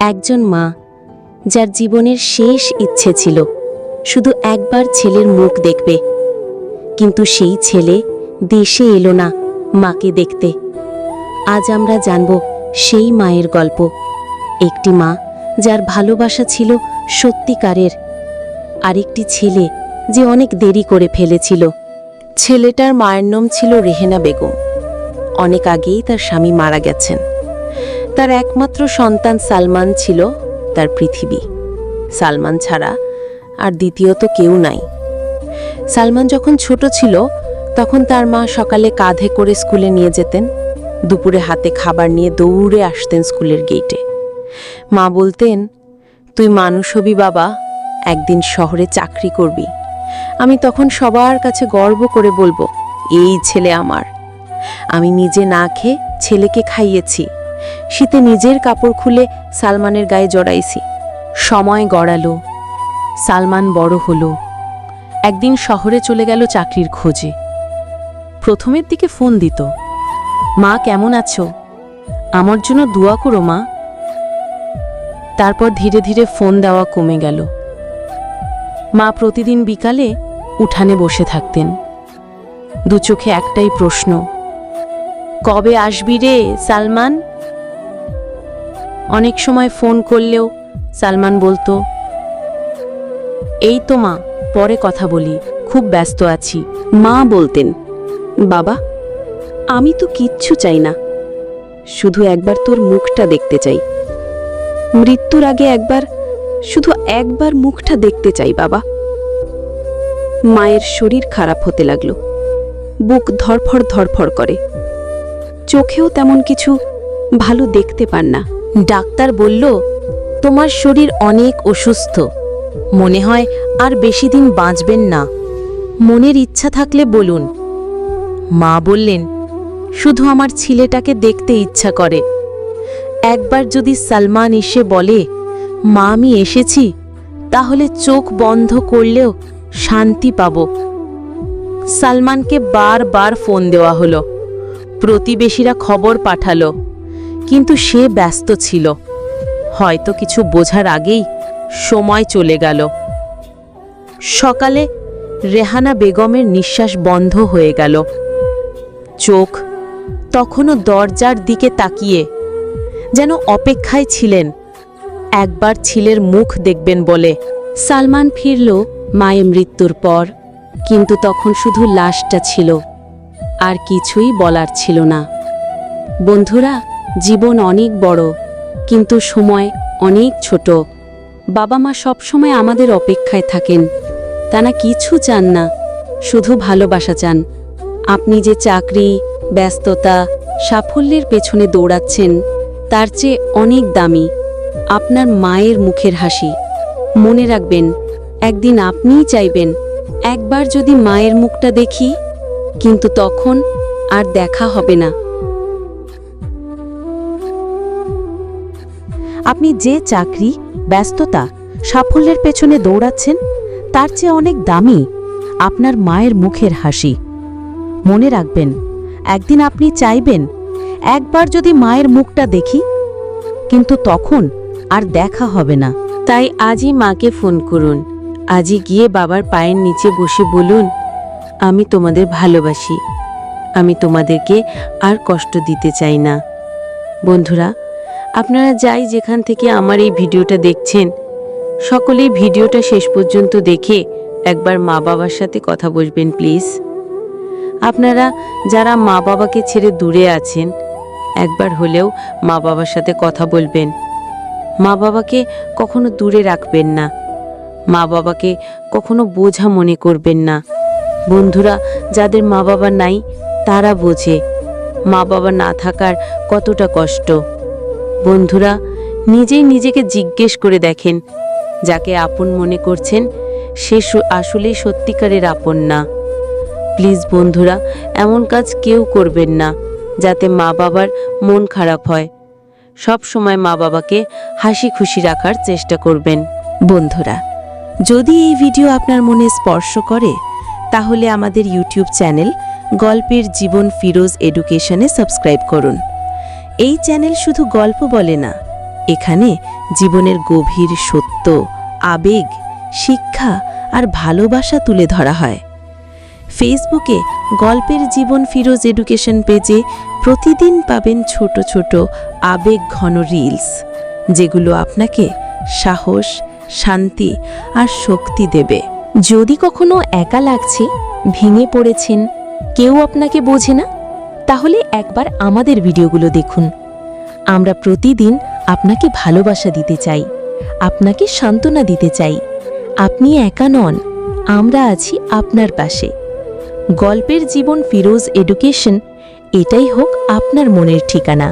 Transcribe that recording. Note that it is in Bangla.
একজন মা, যার জীবনের শেষ ইচ্ছে ছিল শুধু একবার ছেলের মুখ দেখবে। কিন্তু সেই ছেলে দেশে এলো না মাকে দেখতে। আজ আমরা জানব সেই মায়ের গল্প। একটি মা যার ভালোবাসা ছিল সত্যিকারের, আরেকটি ছেলে যে অনেক দেরি করে ফেলেছিল। ছেলেটার মায়ের নাম ছিল রেহেনা বেগম। অনেক আগেই তার স্বামী মারা গেছেন। তার একমাত্র সন্তান সালমান ছিল তার পৃথিবী। সালমান ছাড়া আর দ্বিতীয়ত কেউ নাই। সালমান যখন ছোট ছিল, তখন তার মা সকালে কাঁধে করে স্কুলে নিয়ে যেতেন। দুপুরে হাতে খাবার নিয়ে দৌড়ে আসতেন স্কুলের গেটে মা বলতেন, তুই মানুষ হবি বাবা, একদিন শহরে চাকরি করবি। আমি তখন সবার কাছে গর্ব করে বলব, এই ছেলে আমার। আমি নিজে না খেয়ে ছেলেকে খাইয়েছি। শীতে নিজের কাপড় খুলে সালমানের গায়ে জড়াইছি। সময় গড়ালো। সালমান বড় হলো। একদিন শহরে চলে গেল চাকরির খোঁজে। প্রথমের দিকে ফোন দিত, মা, কেমন আছো? আমার জন্য দোয়া করো, মা। তারপর ধীরে ধীরে ফোন দেওয়া কমে গেল। মা প্রতিদিন বিকালে উঠানে বসে থাকতেন। দু চোখে একটাই প্রশ্ন, কবে আসবি রে, সালমান? অনেক সময় ফোন করলেও সালমান বলতো, এই তো মা, পরে কথা বলি, খুব ব্যস্ত আছি। মা বলতেন, বাবা, আমি তো কিচ্ছু চাই না, শুধু একবার তোর মুখটা দেখতে চাই। মৃত্যুর আগে একবার, শুধু একবার মুখটা দেখতে চাই, বাবা। মায়ের শরীর খারাপ হতে লাগল, বুক ধরফর ধরফর করে। চোখেও তেমন কিছু ভালো দেখতে পান না। ডাক্তার বলল, তোমার শরীর অনেক অসুস্থ। মনে হয় আর বেশি দিন বাঁচবেন না। মনের ইচ্ছা থাকলে বলুন। মা বললেন, শুধু আমার ছেলেটাকে দেখতে ইচ্ছা করে। একবার যদি সালমান এসে বলে, মা, আমি এসেছি, তাহলে চোখ বন্ধ করলেও শান্তি পাব। সালমানকে বারবার ফোন দেওয়া হলো। প্রতিবেশীরা খবর পাঠালো। কিন্তু সে ব্যস্ত ছিল। হয়তো কিছু বোঝার আগেই সময় চলে গেল। সকালে রেহানা বেগমের নিঃশ্বাস বন্ধ হয়ে গেল। চোখ তখনও দরজার দিকে তাকিয়ে, যেন অপেক্ষায় ছিলেন। একবার ছেলের মুখ দেখবেন বলে সালমান ফিরল মায়ের মৃত্যুর পর, কিন্তু তখন শুধু লাশটা ছিল, আর কিছুই বলার ছিল না। বন্ধুরা জীবন অনেক বড়, কিন্তু সময় অনেক ছোট। বাবা মা সবসময় আমাদের অপেক্ষায় থাকেন। তারা কিছু চান না, শুধু ভালোবাসা চান। আপনি যে চাকরি, ব্যস্ততা, সাফল্যের পেছনে দৌড়াচ্ছেন, তার চেয়ে অনেক দামি। আপনার মায়ের মুখের হাসি। মনে রাখবেন, একদিন আপনিই চাইবেন, একবার যদি মায়ের মুখটা দেখি, কিন্তু তখন আর দেখা হবে না। আপনি যে চাকরি, ব্যস্ততা, সাফল্যের পেছনে দৌড়াচ্ছেন, তার চেয়ে অনেক দামি আপনার মায়ের মুখের হাসি। মনে রাখবেন, একদিন আপনি চাইবেন, একবার যদি মায়ের মুখটা দেখি, কিন্তু তখন আর দেখা হবে না। তাই আজই মাকে ফোন করুন। আজই গিয়ে বাবার পায়ের নিচে বসে বলুন, আমি তোমাদের ভালোবাসি। আমি তোমাদেরকে আর কষ্ট দিতে চাই না। বন্ধুরা আপনারা যাই যেখান থেকে আমার এই ভিডিওটা দেখছেন, সকলেই ভিডিওটা শেষ পর্যন্ত দেখে একবার মা বাবার সাথে কথা বলবেন, প্লিজ। আপনারা যারা মা বাবাকে ছেড়ে দূরে আছেন, একবার হলেও মা বাবার সাথে কথা বলবেন। মা বাবাকে কখনো দূরে রাখবেন না। মা বাবাকে কখনো বোঝা মনে করবেন না। বন্ধুরা, যাদের মা বাবা নাই, তারা বোঝে। মা বাবা না থাকার কতটা কষ্ট। বন্ধুরা, নিজেই নিজেকে জিজ্ঞেস করে দেখেন। যাকে আপন মনে করছেন, সে আসলেই সত্যিকারের আপন না। প্লিজ বন্ধুরা, এমন কাজ কেউ করবেন না, যাতে মা বাবার মন খারাপ হয়। সব সময় মা বাবাকে হাসি খুশি রাখার চেষ্টা করবেন। বন্ধুরা, যদি এই ভিডিও আপনার মনে স্পর্শ করে, তাহলে আমাদের ইউটিউব চ্যানেল গল্পের জীবন ফিরোজ এডুকেশনে সাবস্ক্রাইব করুন। এই চ্যানেল শুধু গল্প বলে না, এখানে জীবনের গভীর সত্য, আবেগ, শিক্ষা আর ভালোবাসা তুলে ধরা হয়। ফেসবুকে গল্পের জীবন ফিরোজ এডুকেশন পেজে প্রতিদিন পাবেন ছোট ছোট আবেগ ঘন রিলস, যেগুলো আপনাকে সাহস, শান্তি আর শক্তি দেবে। যদি কখনো একা লাগছে, ভেঙে পড়েছেন, কেউ আপনাকে বোঝে না? তাহলে একবার আমাদের ভিডিওগুলো দেখুন। আমরা প্রতিদিন আপনাকে ভালোবাসা দিতে চাই, আপনাকে সান্ত্বনা দিতে চাই। আপনি একা নন, আমরা আছি আপনার পাশে। গল্পের জীবন ফিরোজ এডুকেশন, এটাই হোক আপনার মনের ঠিকানা।